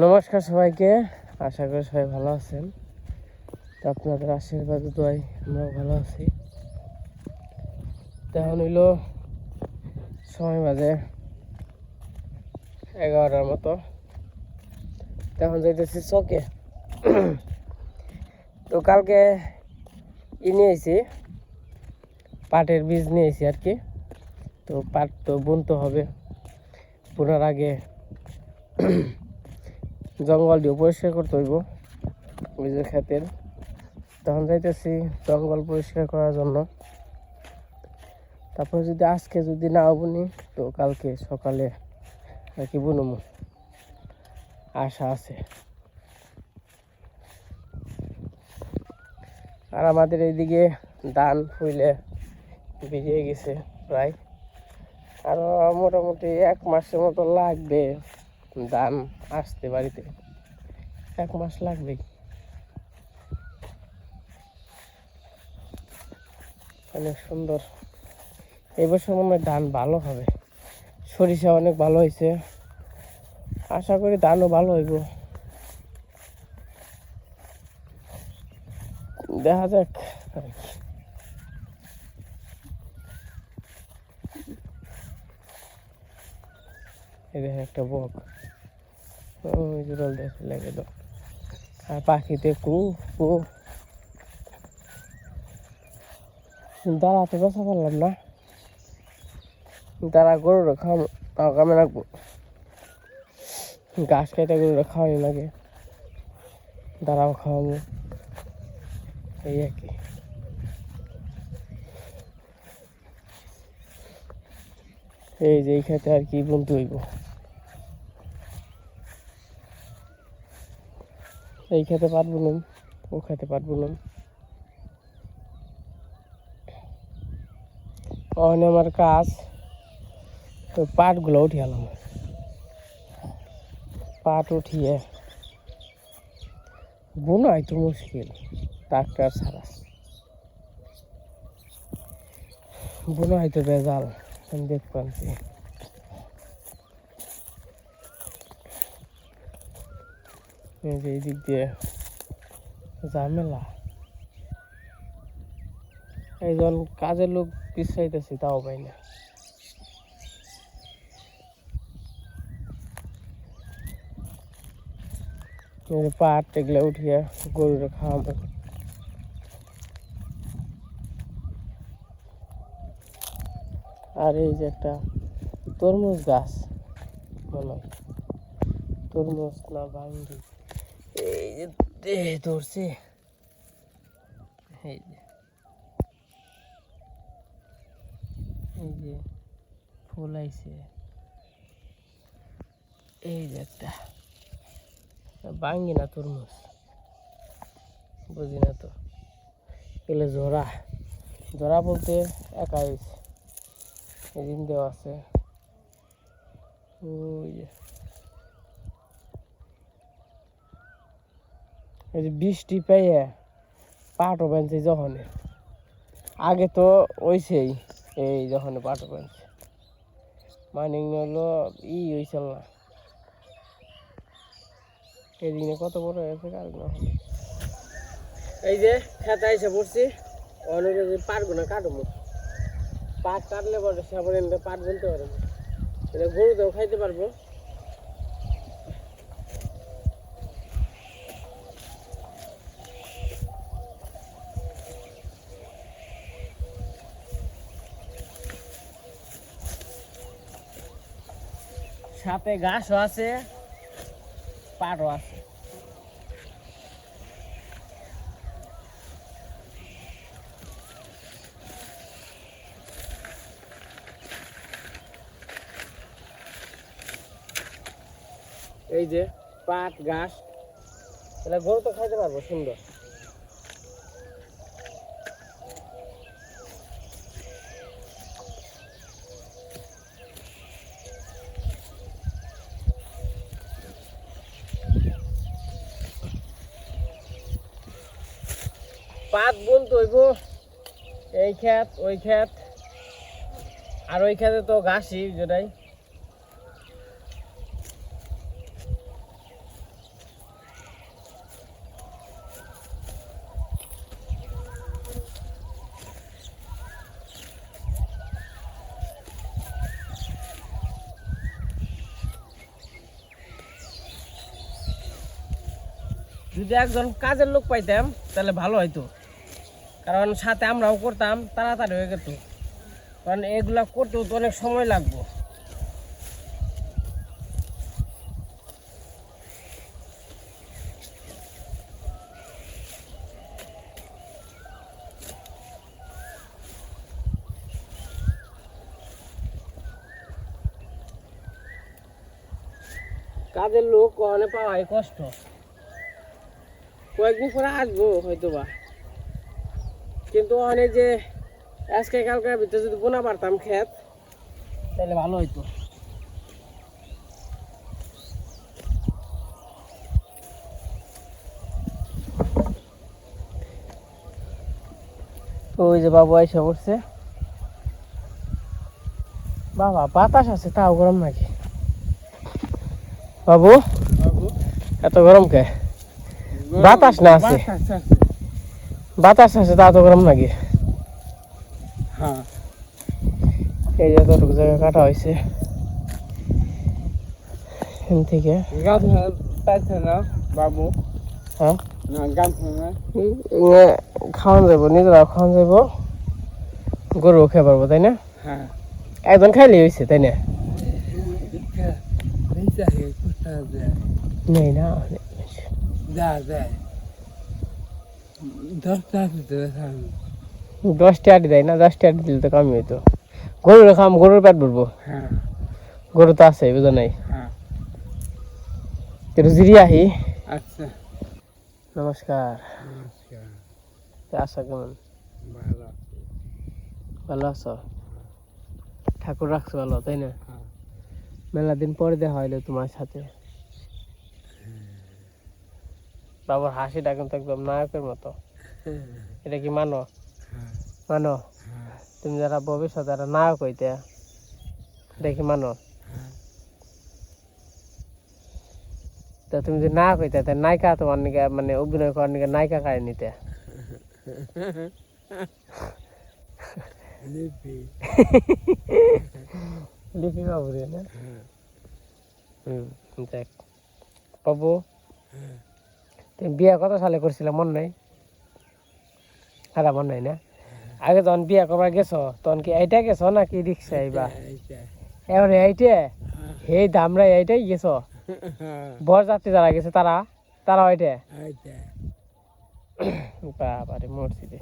নমস্কার সবাইকে, আশা করি সবাই ভালো আছেন। তো আপনাদের আশীর্বাদ দোয়াই আমরাও ভালো আছি। তো এখন হইল সময় বাজে এগারোটার মতো। তো এখন যাইতেছি চকে। তো কালকে ই নিয়েছি পাটের বীজ নিয়েছি আর কি। তো পাট তো বুনতে হবে, বোনার আগে জঙ্গল দিয়ে পরিষ্কার করতে হইব। বীজের ক্ষেতের। তখন যাইতেছি, জঙ্গল পরিষ্কার করার জন্য। তারপরে যদি আজকে যদি না বুনি, তো কালকে সকালে আর কি বুনবো আশা আছে। আর আমাদের এইদিকে ধান ফুলে বেরিয়ে গেছে প্রায়। আরও মোটামুটি এক মাসের মতো লাগবে। ধান আসতে বাড়িতে। এক মাস লাগবে অনেক সুন্দর। এই বছর মনে হয় ধান ভালো হবে। সরিষা অনেক ভালো হয়েছে। আশা করি ধানও ভালো হইব। দেখা যাক। এই দেখেন একটা বক। ওই যে রোল দেখে লেগে দাও আর পাখিতে কু কু। দাঁড়াতে বসা পারলাম না। দাঁড়া, গরুর খাওয়া তাও রাখব। ঘাস কেটে গরুর খাওয়াই লাগে। দাঁড়াও, খাওয়াবো। এই আর কি। এই যে এই খেতে আর কি বুনতে হইব। এই খেতে পারব না। ও খেতে পারব না। ওখানে আমার কাজ। ওই পাটগুলো উঠিয়ালাম পাট উঠিয়ে। বোনাই তো মুশকিল, ট্রাক্টর ছাড়া। বোনাই তো বেজাল, আমি দেখ পাচ্ছি এই দিক দিয়ে ঝামেলা। একজন কাজের লোক পিছাইতেছি, তাও পাই না। পাট এগুলো উঠিয়ে গরুরে খাওয়াবো। আর এই যে একটা তরমুজ গাছ মনে তরমুজ না ভাঙ্গি এই যে ধরছে। এই যে। এই যে, ফুল আইছে। এই যে একটা। ভাঙ্গি না তরমুজ। বুঝি না তো। এগুলো জোড়া। জোড়া বলতে একা হয়েছে এদিন দেওয়া আছে ওই যে। এই যে বৃষ্টি পেয়ে পাটও বানছে যখন আগে তো ওইছেই এই যখন পাটও বানছে মানে হলো, ই হয়েছিল না। এদিকে কত বড় হয়েছে কার এই যে খেতে এসে পড়ছি, অনেক পাটগুলো কাটবো। পাট কাটলে পরে এনে পাট বলতে পারব। এটা গরুতেও খাইতে পারব। সাথে ঘাসও আছে পাটও আছে। এই যে পাট, ঘাস এটা গরু তো খাইতে পারব, সুন্দর। পাত বলতে হইব এই খ্যাত ওই খ্যাত আর ওই খ্যাতে তো গাছই যেটাই। যদি একজন কাজের লোক পাইতাম, তাহলে ভালো হয়তো কারণ সাথে আমরাও করতাম, তাড়াতাড়ি হয়ে যেত কারণ এগুলা করতেও তো অনেক সময় লাগবো। কাজের লোক অনেক পাওয়াই কষ্ট। কয়েকদিন পরে আসব হয়তো বা কিন্তু অনেক যে আজকে কালকার ভিতরে যদি বোনা পারতাম ক্ষেত তাহলে ভালো হইতো। ওই যে বাবু এসে পড়ছে। বাবা বাতাস আছে তাও গরম নাকি? বাবু এত গরম কে? বাতাস না আছে। বাতাস আছে তা তো গরম নাকি? হ্যাঁ। এই যতটুকু জায়গা কাটা হয়েছে। এখান থেকে। না বাবু? হ্যাঁ? ইয়ে খাওয়ান যাব নিজেরা খাওয়ান যাব। গরু খেয়ে পারব তাই না? হ্যাঁ। একজন খাইলে হয়েছে তাই না? যায়? নেই না দশটা দশটা আটি দেয় না দশটা আটি দিলে তো কামি হইতো। গরুর খাম গরুর পেট ভরবো? হ্যাঁ। গরু তো আছে বুঝো নাই? হ্যাঁ। জিরি আহি। আচ্ছা। নমস্কার। নমস্কার। কেমন? ভালো ভালো আছো? ঠাকুর রাখছো ভালো তাই না? হ্যাঁ। মেলা দিন পরে দেখা হইল তোমার সাথে। বাবার হাসিটা কিন্তু একদম নায়কের মতো। এটা কি মানো? হ্যাঁ। মানো? হ্যাঁ। তুমি যারা ভবিষ্যতে একটা নায়ক হইতে দেখি মানো? হ্যাঁ। তা তুমি যদি নায়ক হইতে তা নায়িকা তোমার নিকে মানে অভিনয় করার নিকে নায়িকা কারে নিতে? লিপি। বাবু রে না? হুম দেখ। বাবু? তুমি বিয়ে কত সালে করছিলে মন নাই? আরে মন নাই না? আগে যখন বিয়ে করবার গেছো তখন কি এইটা গেছো নাকি রিক্সা আইবা? এবারে এইটে এই দামরা এইটাই গেছো। বর যাত্রী যারা গেছে তারা তারা ওইটে বাবারে মসজিদে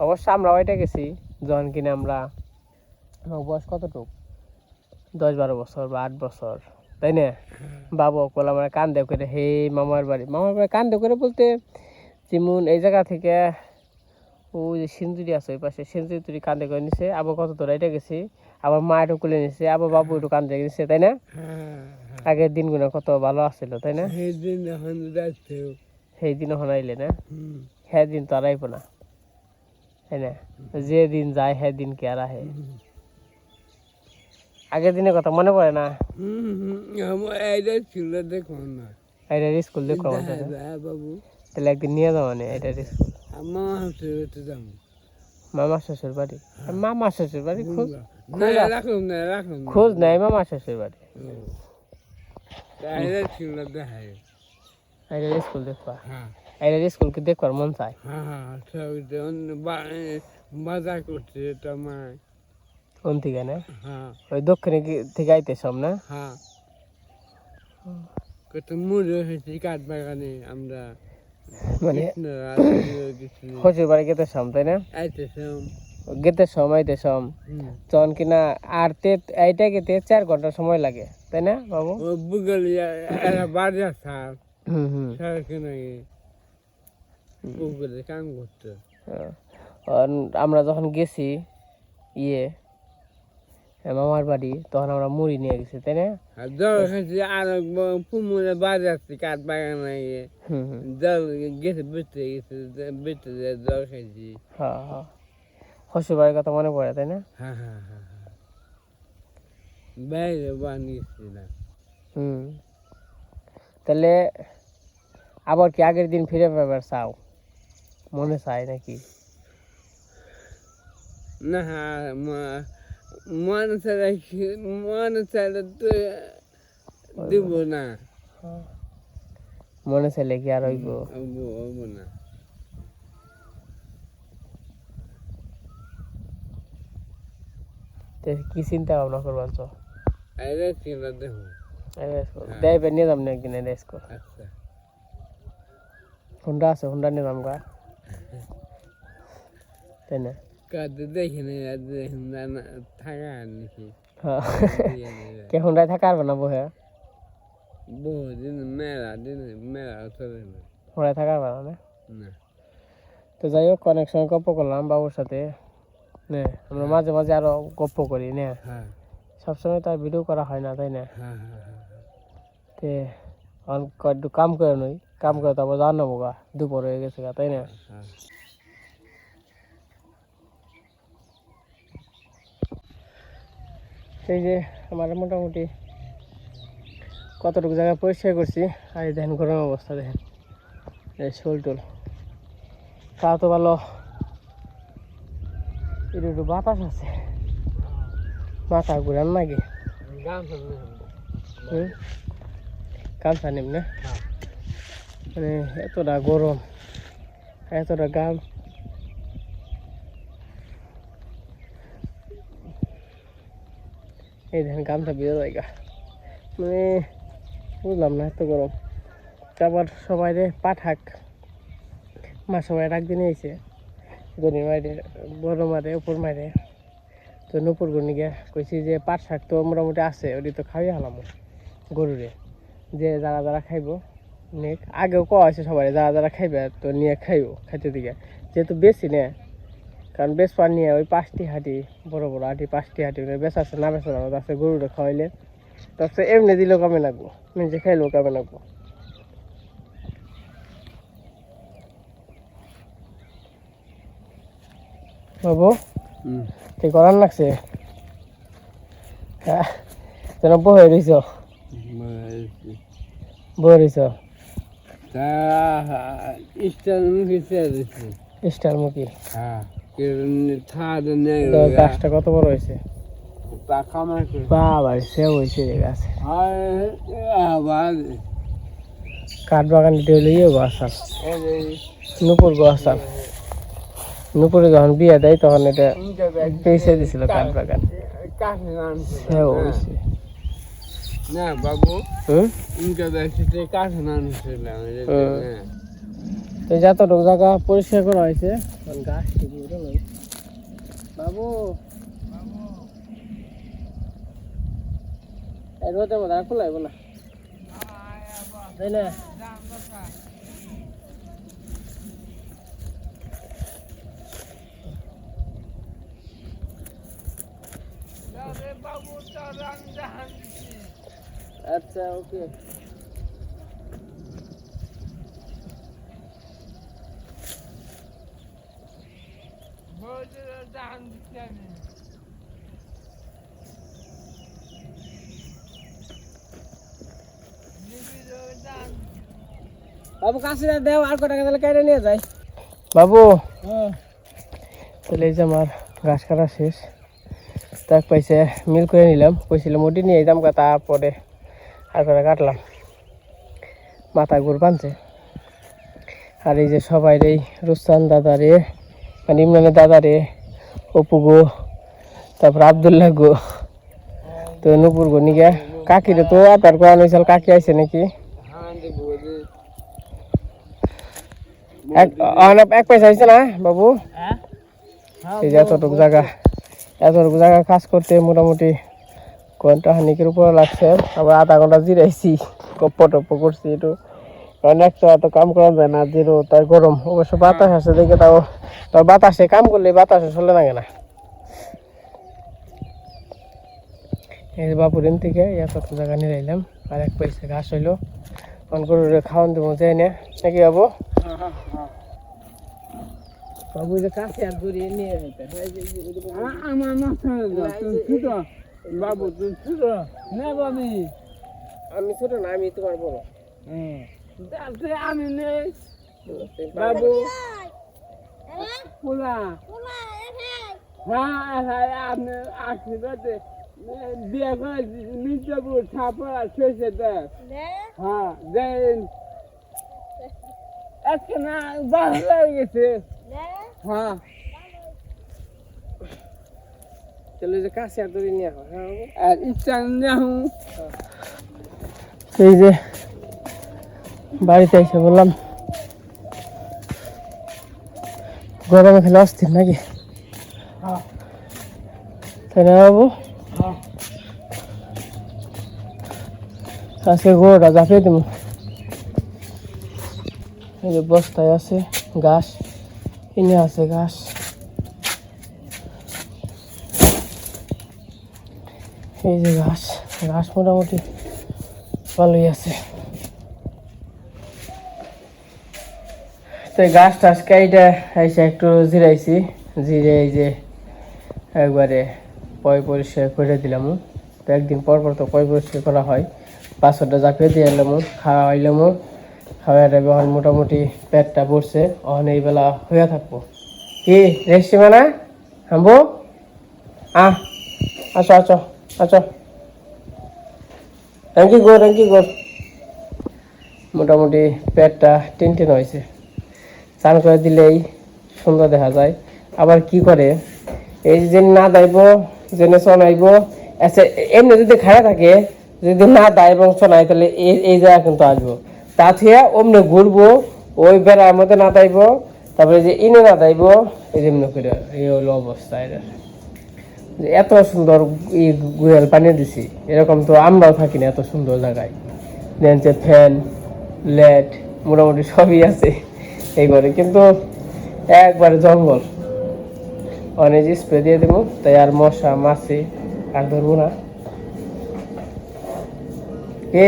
অবশ্য আমরা ওইটা গেছি যখন কিনা আমরা আমার বয়স কতটুক? দশ বারো বছর বা আট বছর তাই না? বাবু কল আমরা কান্দে করে হে মামার বাড়ি। মামার বাড়ি কান্দে করে বলতে যেমন এই জায়গা থেকে ওই যে সিন্দুরি আছে ওই পাশে সিন্দুরি তুরি কান্দে করে নিছে। আবার কত দূর এটা গেছি আবার মা একটু কুলে নিছে আবার বাবু একটু কান্দে গেছে তাই না? হ্যাঁ। আগের দিনগুলো কত ভালো আসছিল তাই না? সেদিন এখন সেই দিন হনাইলে না? হুম। হ্যাঁ দিন তো আর আইব না তাই না? যে দিন যায় হ্যাঁ দিন কে আর আহে। আগের দিনের কথা মনে পড়ে না? এইটা ছিল দেখুন না। এটা স্কুল দেখো হ্যাঁ বাবু। তাহলে একদিন নিয়ে যাব মানে এটা স্কুল। আমার হাতে যাব। মামা শ্বশুর বাড়ি মামা শ্বশুর বাড়ি খোঁজ খোঁজ নাই মামা শ্বশুর বাড়ি স্কুল দেখবা? হ্যাঁ। এটা স্কুলকে দেখবার মন চায়? হ্যাঁ হ্যাঁ বাজার করছে তোমার কোন থেকে না ওই দক্ষিণে থেকে আইতে সব না কত মুড়ে হয়েছে কাঠ বাগানে আমরা। মানে বাড়ি গেতে সম তাই না? গেতে সম আইতে সম তখন কিনা আর তে এইটা গেতে চার ঘণ্টা সময় লাগে তাই না বাবু? বুগল বাজার সার সারকে কাম করতো। আমরা যখন গেছি ইয়ে মামার বাড়ি তখন আমরা মুড়ি নিয়ে গেছি তাই না? আর পুমুরে বাজার কাঠ বাগানে জল গেছে বেঁচে গেছে বেঁচে জল হ্যাঁ হ্যাঁ কথা মনে পড়ে তাই না? হ্যাঁ হ্যাঁ হ্যাঁ হ্যাঁ বাইরে বানিয়েছিলাম হুম। তাহলে আবার কি আগের দিন ফিরে পাবার চাও? মনে চায় নাকি? না মা- মন ছাড়া মন ছাড়া তো দিব না মনে চাইলে কি আর হইব না কি চিন্তা ভাবনা করবার তো আরে চিন্তা দেখো দেবে নিয়ে যাম না একদিন রেস কর আচ্ছা হুন্ডা আছে হুন্ডা নিয়ে যাম গা তাই না কাঁদতে দেখি আর দেখি না না থাকা না বহে বহুদিন মেলা দিন মেলা চলে না হুন্ডায় থাকা পারবে না তো যাই হোক অনেক সময় গপ্প করলাম বাবুর সাথে নে আমরা মাঝে মাঝে আরও গপ্প করি নে সবসময় তো আর ভিডিও করা হয় না তাই না তে অন একটু কাম করে নই কাম করে তারপর জানো গা দুপুর হয়ে গেছে গা তাই না সেই যে আমার মোটামুটি কতটুকু জায়গা পরিষ্কার করছি আর এই দেখেন গরম অবস্থা দেখেন। এই শোল টোল। তা তো ভালো একটু একটু বাতাস আছে। মাথা ঘুরান নাকি? হুম? নিম না? হ্যাঁ। মানে এতটা গরম এতটা গাম এই দেখেন গামটা বেরো জায়গা মানে বুঝলাম না এত গরম। তারপর সবাই রে পাঠাক। মা সবাই রাখ দিনে এসে গনি মারে বড় মারে উপর মারে তো নুপুর গনি গিয়া কইছি যে, পাট শাক তো মোটামুটি আছে, ওটি তো খাওয়াই হলাম গরুরে। যে যারা যারা খাইব, নেক। আগেও কওয়া হয়েছে সবাই, যারা যারা খাইবে, তো নিয়ে খাইব খাইতে দিকে যেহেতু বেশি নে কারণ বেশ নিয়ে ওই পাঁচটি হাঁটি বড় বড় হাঁটি পাঁচটি হাঁটি বেশ আছে না বেশ আছে গরুটা খাওয়াইলে। তারপরে এমনি দিলেও কামে লাগবো নিজে খাইলেও কামে লাগবো। বাবু তুই করার লাগছে? হ্যাঁ যেন বহে রইছ। বহে রইছ। ইস্টার মুখে চেয়েছে স্টার মুখী? হ্যাঁ। তো গাছটা কত বড় হয়েছে? বাবা সে হয়েছে গাছ। কাঠ বাগান ডেলে ইয়ে এই নুপুর গাছাল নুপুরে যখন বিয়ে দেয় তখন এটা পেয়েছে দিছিল কাঠ বাগান সে হয়েছে। না বাবু হুম? ইনকা নামছিলাম হুম। তো যতটুকু জায়গা পরিষ্কার করা হয়েছে। গাছ ঠিক মতো নেই। বাবু। না? আচ্ছা ওকে। বাবু কাছে দেও আর কটা তাহলে কেটে নিয়ে যাই। বাবু তাহলে এই যে আমার ঘাস কাটা শেষ। তাক পাইছে মিল করে নিলাম। কইছিলাম ওটি নিয়ে যাম তারপরে আর কটা কাটলাম। মাথা গুড় বানছে। আর এই যে সবাই এই রুস্তান দাদা রে মানে ইমরানের দাদা রে অপু গো, তারপর আবদুল্লাহ গো, তো নুপুর গো নিগে কাকিরে তো আতার করানো হয়েছিল কাকি আইছে নাকি? এক পয়সা হয়েছে না, বাবু? এই যে এতটুকু জায়গা এতটুকু জায়গা কাজ করতে মোটামুটি ঘণ্টা খানিকের উপরে লাগছে, আবার আধা ঘণ্টা জিরাইছি, গপ্প টপ্প করছি একটু। কারণ একটা এত কাম করা যায় না জিরো তাই গরম। অবশ্য বাতাস আছে দেখে তাও তাও বাতাসে কাম করলে বাতাসে চলে লাগে না। এই যে বাপুরেন থেকে এতটুকু জায়গা নিয়ে এলাম আর এক পয়সা ঘাস হইল। অন করে খাওয়ান দেবো যাই না। নাকি বাবু? বাবু যে কাছে আর ঘুরিয়ে নিয়ে যেতে হয় যে- যে- যে- আমার মাথায় ছোট বাবু তুমি ছোট না বাবি। আমি ছোট না আমি তোমার বড়। যাতে আমি নেই বাবু। পোলা হ্যাঁ হ্যাঁ আপনি আশীর্বাদে বিয়ে করে মির্জাপুর ছাপড়া শেষে দেয় হ্যাঁ দেন। আজকে না ভালো হয়ে। গেছে হ্যাঁ হয় হ্যাঁ। এই যে বাড়িতে এসে বললাম গরমে খেলে অস্থির নাকি? হ্যাঁ। তাই না বাবু? হ্যাঁ। আজকে গোড়া ঝাঁপিয়ে দেবো এই যে বস্তায় আছে ঘাস এনে আছে ঘাস। এই যে ঘাস ঘাস মোটামুটি ভালোই আছে। তো ঘাস টাস কাইটা এসে একটু জিরাইছি জিরে এই যে একবারে পয় পরিষ্কার করে দিলাম। তো একদিন পর পর তো পয় পরিষ্কার করা হয়। পাঁচশোটা জাপিয়ে দিয়ে এলাম খাওয়াইলাম খাওয়াই এখন মোটামুটি পেটটা পড়ছে অহন এই বেলা হয়ে থাকব। কি রেস্টি মানা হাম্বো? আহ আচ্ছা আচ্ছা আচ্ছা থ্যাংক গো থ্যাংক গো। মোটামুটি পেটটা টেন টেন হয়েছে। চান করে দিলেই সুন্দর দেখা যায়। আবার কি করে? এই যে না দাইব জেনে শোনাইব আচ্ছা এমনি যদি খায়া থাকে, যদি না দায় এবং শোনাই তাহলে এই এই জায়গা কিন্তু আসব। তা থেকে অমনি ঘুরবো, ওই বেড়ার মধ্যে না দাইব, তারপরে যে ইনে না দাইব, এই করে, এই হলো অবস্থা এটা যে এত সুন্দর ই গুয়াল পানি দিছি, এরকম তো আমরাও থাকি না এত সুন্দর জায়গায়। যে ফ্যান লেট মোটামুটি সবই আছে। এই ঘরে কিন্তু একবারে জঙ্গল। অনেক স্প্রে দিয়ে দেবো, তাই আর মশা, মাছি আর ধরবো না। কে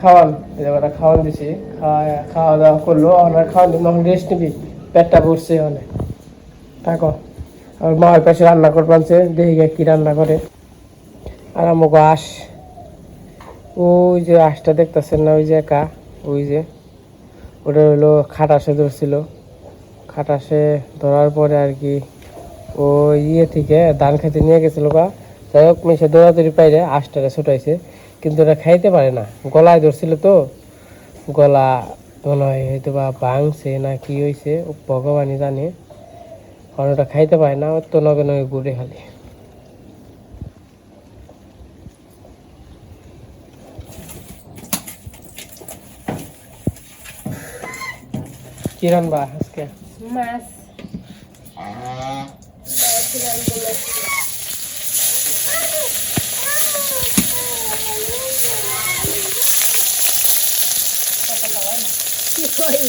খাওয়ান এবার খাওয়ান দিছি, খাওয়া খাওয়া দাওয়া করল ওনার খাওয়ান তখন রেস্ট নিবি। পেটটা ভরছে অনেক। থাকো। আর মায়ের পাশে রান্না করে পানছে দেখি গিয়ে কি রান্না করে। আর আমাকে আস। ওই যে আঁশটা দেখতেছেন না, ওই যে একা, ওই যে ওটা হলো খাটাসে ধরছিল। খাটাসে ধরার পরে আর কি ও ইয়ে থেকে ধান খেতে নিয়ে গেছিল বা যাই হোক মিশে দৌড়াদৌড়ি পাইলে আঁশটারে ছুটাইছে। কিন্তু ওটা খাইতে পারে না। গলায় ধরছিল তো। গলা মনে হয় হয়তো বা ভাঙছে না কি হয়েছে ভগবানই জানে। কারণ ওটা খাইতে পারে না তো নগে নগে ঘুরে খালি। কি রানবা আজকে মাছ এই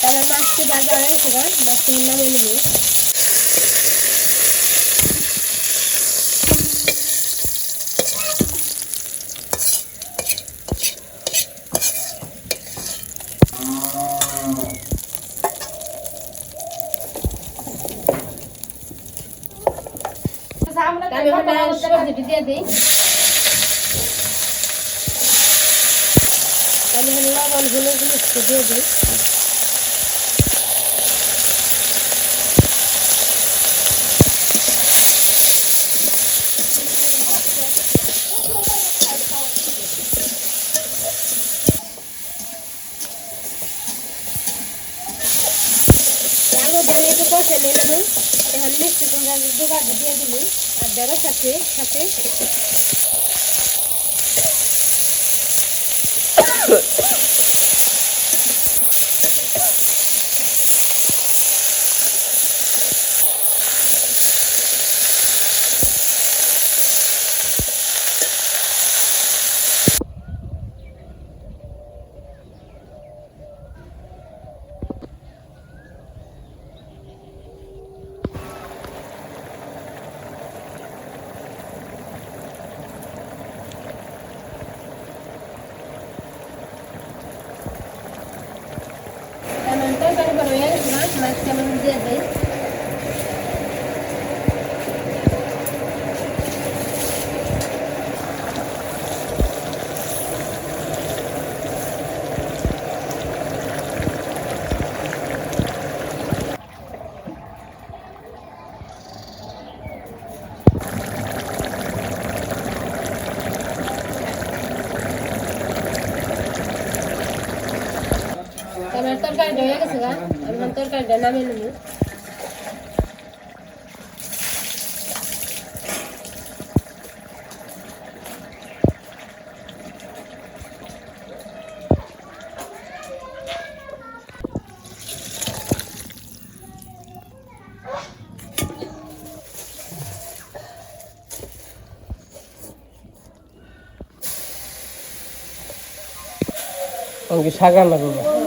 তাহলে মাছটি বাজারে এসে মাছটি নামিয়ে নেব আমি ওখানে সবজিটি দিয়ে দিই আমি ওখানে লবণ হলুদ মিষ্টি দিয়ে দিই আলু ডালে একটু কষে নিলাম এখন মিষ্টি কুমড়া দুবার দিয়ে দিলি। আর বেরোস আছে সাথে mas tem uma dia আমি তরকারিটা নামিয়ে নেব আমাকে শাক রান্না করব